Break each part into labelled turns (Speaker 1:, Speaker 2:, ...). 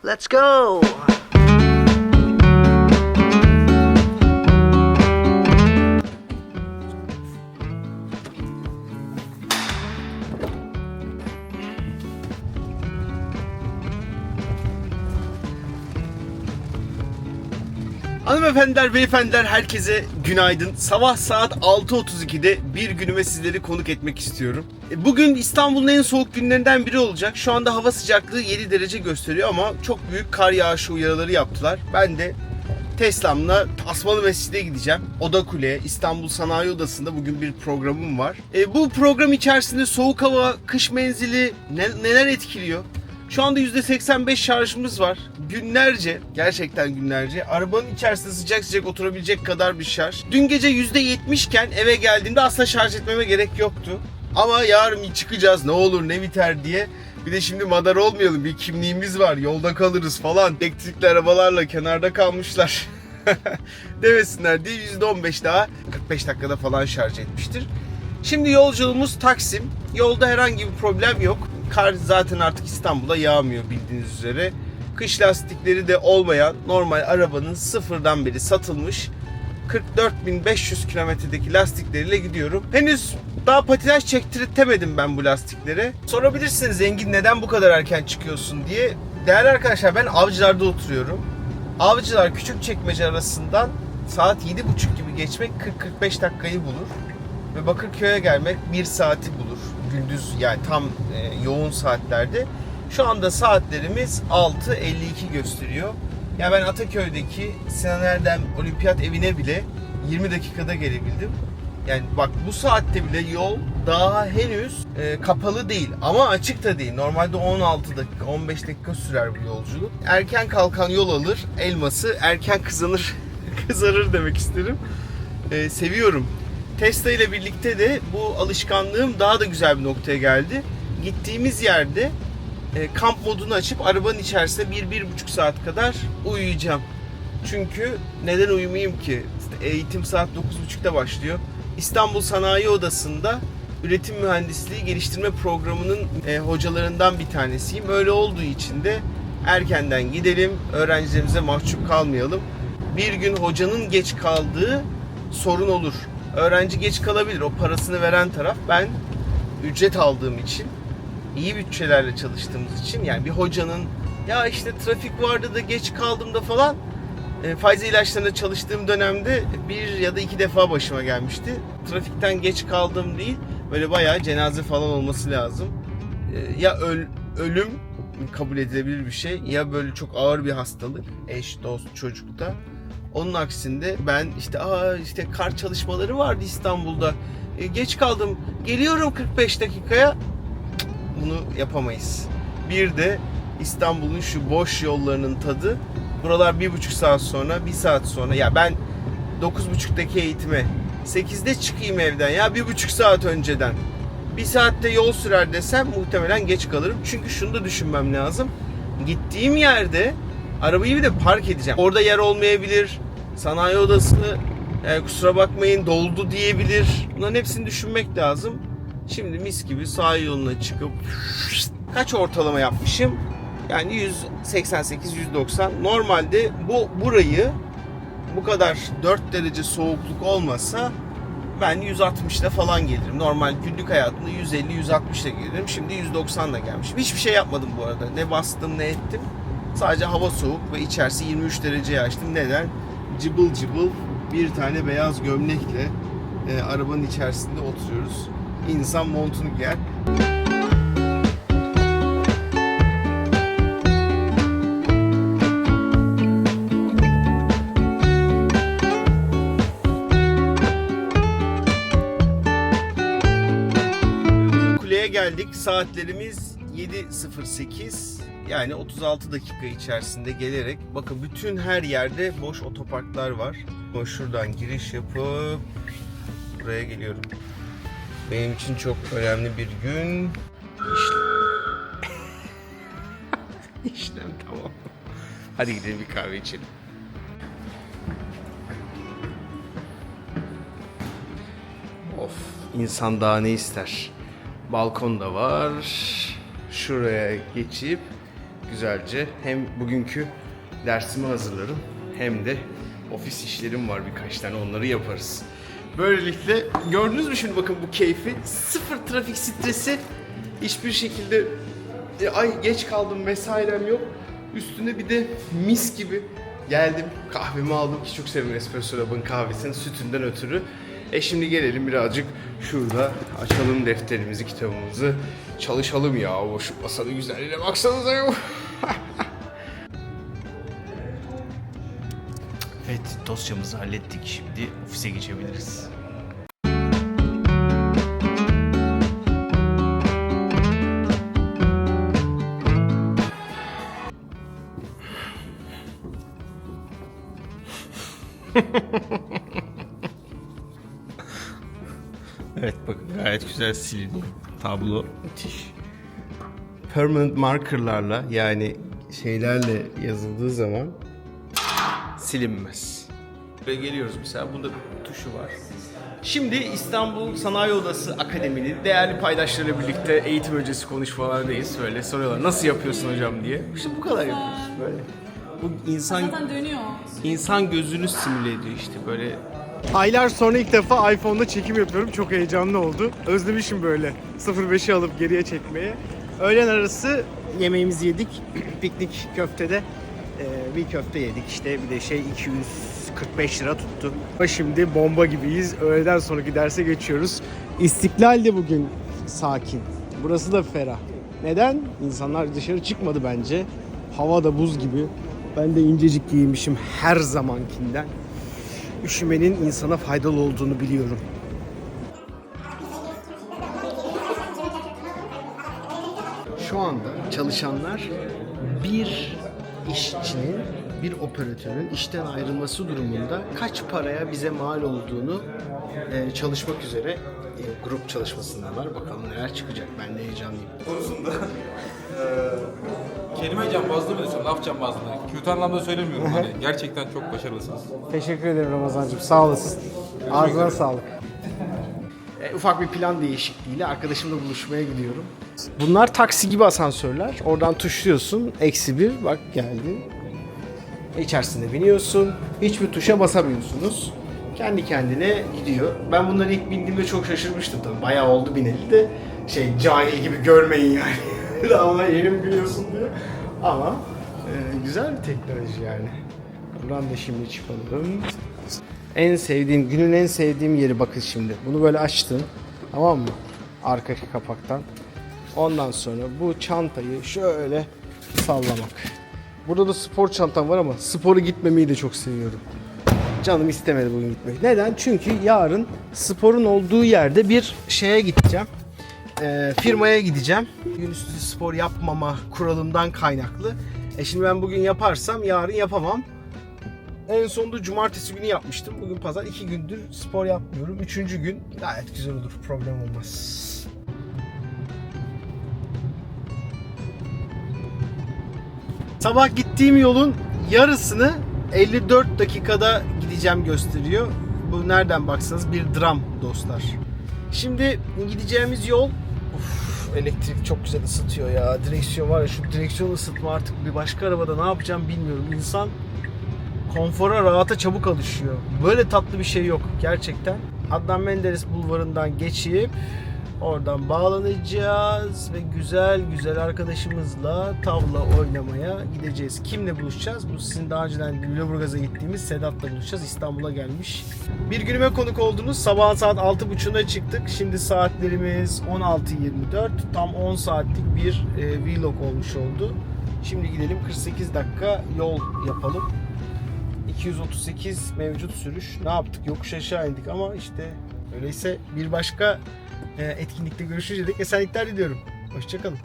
Speaker 1: Let's go!
Speaker 2: Hanımefendiler, beyefendiler herkese günaydın. Sabah saat 6.32'de bir günüme sizleri konuk etmek istiyorum. E, Bugün İstanbul'un en soğuk günlerinden biri olacak. Şu anda hava sıcaklığı 7 derece gösteriyor ama çok büyük kar yağışı uyarıları yaptılar. Ben de Tesla'mla Asmalı Mescid'e gideceğim. Oda Kule, İstanbul Sanayi Odası'nda bugün bir programım var. E, bu program içerisinde soğuk hava, kış menzili ne- neler etkiliyor? Şu anda %85 şarjımız var. Günlerce, gerçekten günlerce arabanın içerisinde sıcak sıcak oturabilecek kadar bir şarj. Dün gece %70 iken eve geldiğimde aslında şarj etmeme gerek yoktu. Ama yarın çıkacağız ne olur ne biter diye. Bir de şimdi madar olmayalım bir kimliğimiz var yolda kalırız falan. Elektrikli arabalarla kenarda kalmışlar. Demesinler diye %15 daha 45 dakikada falan şarj etmiştir. Şimdi yolculuğumuz Taksim. Yolda herhangi bir problem yok. Kar zaten artık İstanbul'a yağmıyor bildiğiniz üzere. Kış lastikleri de olmayan normal arabanın sıfırdan beri satılmış 44.500 kilometredeki lastikleriyle gidiyorum. Henüz daha patinaj çektirtemedim ben bu lastiklere. Sorabilirsiniz Zengin neden bu kadar erken çıkıyorsun diye. Değerli arkadaşlar ben Avcılar'da oturuyorum. Avcılar küçük çekmece arasından saat 7.30 gibi geçmek 40-45 dakikayı bulur. Ve Bakırköy'e gelmek 1 saati bulur. Gündüz yani tam e, yoğun saatlerde. Şu anda saatlerimiz 6.52 gösteriyor. Ya ben Ataköy'deki Sinan Erdem Olimpiyat evine bile 20 dakikada gelebildim. Yani bak bu saatte bile yol daha henüz e, kapalı değil ama açık da değil. Normalde 16 dakika 15 dakika sürer bu yolculuk. Erken kalkan yol alır elması erken kızanır kızarır demek isterim. E, seviyorum. Tesla ile birlikte de bu alışkanlığım daha da güzel bir noktaya geldi. Gittiğimiz yerde e, kamp modunu açıp arabanın içerisinde 1-1,5 saat kadar uyuyacağım. Çünkü neden uyumayayım ki? Eğitim saat 9.30'da başlıyor. İstanbul Sanayi Odası'nda üretim mühendisliği geliştirme programının e, hocalarından bir tanesiyim. Öyle olduğu için de erkenden gidelim, öğrencilerimize mahcup kalmayalım. Bir gün hocanın geç kaldığı sorun olur. Öğrenci geç kalabilir. O parasını veren taraf ben ücret aldığım için iyi bütçelerle çalıştığımız için yani bir hocanın ya işte trafik vardı da geç kaldım da falan e, faiz ilaçlarında çalıştığım dönemde bir ya da iki defa başıma gelmişti. Trafikten geç kaldım değil böyle bayağı cenaze falan olması lazım. E, ya öl, ölüm kabul edilebilir bir şey ya böyle çok ağır bir hastalık eş dost çocukta. Onun aksinde ben işte aa işte kar çalışmaları vardı İstanbul'da. E, geç kaldım. Geliyorum 45 dakikaya bunu yapamayız. Bir de İstanbul'un şu boş yollarının tadı. Buralar bir buçuk saat sonra, bir saat sonra. Ya ben 9.30'daki eğitime 8'de çıkayım evden ya bir buçuk saat önceden. Bir saatte yol sürer desem muhtemelen geç kalırım. Çünkü şunu da düşünmem lazım. Gittiğim yerde arabayı bir de park edeceğim. Orada yer olmayabilir. Sanayi odası e, kusura bakmayın doldu diyebilir. Bunların hepsini düşünmek lazım. Şimdi mis gibi sahil yoluna çıkıp kaç ortalama yapmışım? Yani 188 190. Normalde bu burayı bu kadar 4 derece soğukluk olmasa ben 160 ile falan gelirim. Normal günlük hayatımda 150 160 ile gelirim. Şimdi 190 ile gelmişim. Hiçbir şey yapmadım bu arada. Ne bastım ne ettim. Sadece hava soğuk ve içerisi 23 dereceye açtım. Neden? Cıbıl cıbıl bir tane beyaz gömlekle e, arabanın içerisinde oturuyoruz. İnsan montunu giyer. Geldik. Saatlerimiz 7.08. Yani 36 dakika içerisinde gelerek bakın bütün her yerde boş otoparklar var. Şuradan giriş yapıp buraya geliyorum. Benim için çok önemli bir gün. İşlem. İşlem tamam. Hadi gidelim bir kahve içelim. Of insan daha ne ister? Balkon da var. Şuraya geçip
Speaker 3: güzelce. Hem bugünkü dersimi hazırlarım hem de ofis işlerim var birkaç tane onları yaparız. Böylelikle gördünüz mü şimdi bakın bu keyfi sıfır trafik stresi hiçbir şekilde e, ay geç kaldım vesairem yok. Üstüne bir de mis gibi geldim kahvemi aldım ki çok severim Espresso Lab'ın kahvesini sütünden ötürü. E şimdi gelelim birazcık şurada açalım defterimizi kitabımızı çalışalım ya o şu masanın güzelliğine baksanıza ya. evet dosyamızı hallettik şimdi ofise geçebiliriz. Evet bakın gayet güzel siliniyor. Tablo müthiş. Permanent markerlarla yani şeylerle yazıldığı zaman silinmez. Ve geliyoruz mesela bunda tuşu var. Şimdi İstanbul Sanayi Odası Akademi'nin değerli paydaşlarıyla birlikte eğitim öncesi konuşmalardayız. Böyle soruyorlar nasıl yapıyorsun hocam diye. İşte bu kadar yapıyoruz böyle. Bu insan
Speaker 4: Zaten dönüyor.
Speaker 3: insan gözünü simüle ediyor işte böyle
Speaker 2: Aylar sonra ilk defa iPhone'da çekim yapıyorum. Çok heyecanlı oldu. Özlemişim böyle 05'i alıp geriye çekmeye. Öğlen arası yemeğimizi yedik. Piknik köftede ee, bir köfte yedik işte bir de şey 245 lira tuttu. Şimdi bomba gibiyiz. Öğleden sonraki derse geçiyoruz. İstiklal de bugün sakin. Burası da ferah. Neden? İnsanlar dışarı çıkmadı bence. Hava da buz gibi. Ben de incecik giymişim her zamankinden üşümenin insana faydalı olduğunu biliyorum. Şu anda çalışanlar bir işçinin, bir operatörün işten ayrılması durumunda kaç paraya bize mal olduğunu e, çalışmak üzere e, grup çalışmasındalar. Bakalım neler çıkacak. Ben de heyecanlıyım.
Speaker 5: konusunda kelime cambazlığı mı desem, laf cambazlığı. Kötü anlamda söylemiyorum hani. Gerçekten çok başarılısınız.
Speaker 2: Teşekkür ederim Ramazancığım. Sağ olasın. Ağzına sağlık. E, ufak bir plan değişikliğiyle arkadaşımla buluşmaya gidiyorum. Bunlar taksi gibi asansörler. Oradan tuşluyorsun. Eksi bir. Bak geldi. İçerisinde biniyorsun. Hiçbir tuşa basamıyorsunuz. Kendi kendine gidiyor. Ben bunları ilk bindiğimde çok şaşırmıştım tabii. Bayağı oldu bineli de. Şey cahil gibi görmeyin yani. Ama yeni mi biliyorsun diye. Ama e, güzel bir teknoloji yani. Buradan da şimdi çıkalım. En sevdiğim, günün en sevdiğim yeri bakın şimdi. Bunu böyle açtın. Tamam mı? Arkaki kapaktan. Ondan sonra bu çantayı şöyle sallamak. Burada da spor çantam var ama sporu gitmemeyi de çok seviyorum. Canım istemedi bugün gitmek. Neden? Çünkü yarın sporun olduğu yerde bir şeye gideceğim. Ee, firmaya gideceğim. Gün üstü spor yapmama kuralından kaynaklı. E şimdi ben bugün yaparsam yarın yapamam. En sonunda cumartesi günü yapmıştım. Bugün pazar iki gündür spor yapmıyorum. Üçüncü gün gayet güzel olur. Problem olmaz. Sabah gittiğim yolun yarısını 54 dakikada gideceğim gösteriyor. Bu nereden baksanız bir dram dostlar. Şimdi gideceğimiz yol elektrik çok güzel ısıtıyor ya. Direksiyon var ya şu direksiyon ısıtma artık bir başka arabada ne yapacağım bilmiyorum. İnsan konfora rahata çabuk alışıyor. Böyle tatlı bir şey yok gerçekten. Adnan Menderes bulvarından geçip oradan bağlanacağız ve güzel güzel arkadaşımızla tavla oynamaya gideceğiz. Kimle buluşacağız? Bu sizin daha önceden Lüleburgaz'a gittiğimiz Sedat'la buluşacağız. İstanbul'a gelmiş. Bir günüme konuk oldunuz. Sabah saat 6.30'da çıktık. Şimdi saatlerimiz 16.24. Tam 10 saatlik bir e, vlog olmuş oldu. Şimdi gidelim 48 dakika yol yapalım. 238 mevcut sürüş. Ne yaptık? Yokuş aşağı indik ama işte öyleyse bir başka etkinlikte görüşürüz dedik. Esenlikler diliyorum. Hoşçakalın.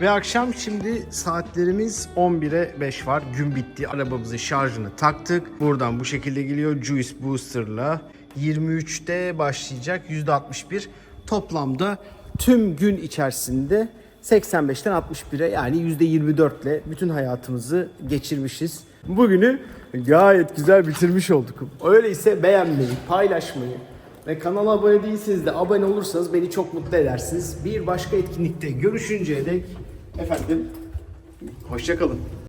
Speaker 2: Ve akşam şimdi saatlerimiz 11'e 5 var. Gün bitti. Arabamızın şarjını taktık. Buradan bu şekilde geliyor. Juice Booster'la 23'te başlayacak. %61. Toplamda tüm gün içerisinde 85'ten 61'e yani %24 ile bütün hayatımızı geçirmişiz. Bugünü gayet güzel bitirmiş olduk. Öyleyse beğenmeyi, paylaşmayı ve kanala abone değilseniz de abone olursanız beni çok mutlu edersiniz. Bir başka etkinlikte görüşünceye dek efendim Hoşçakalın.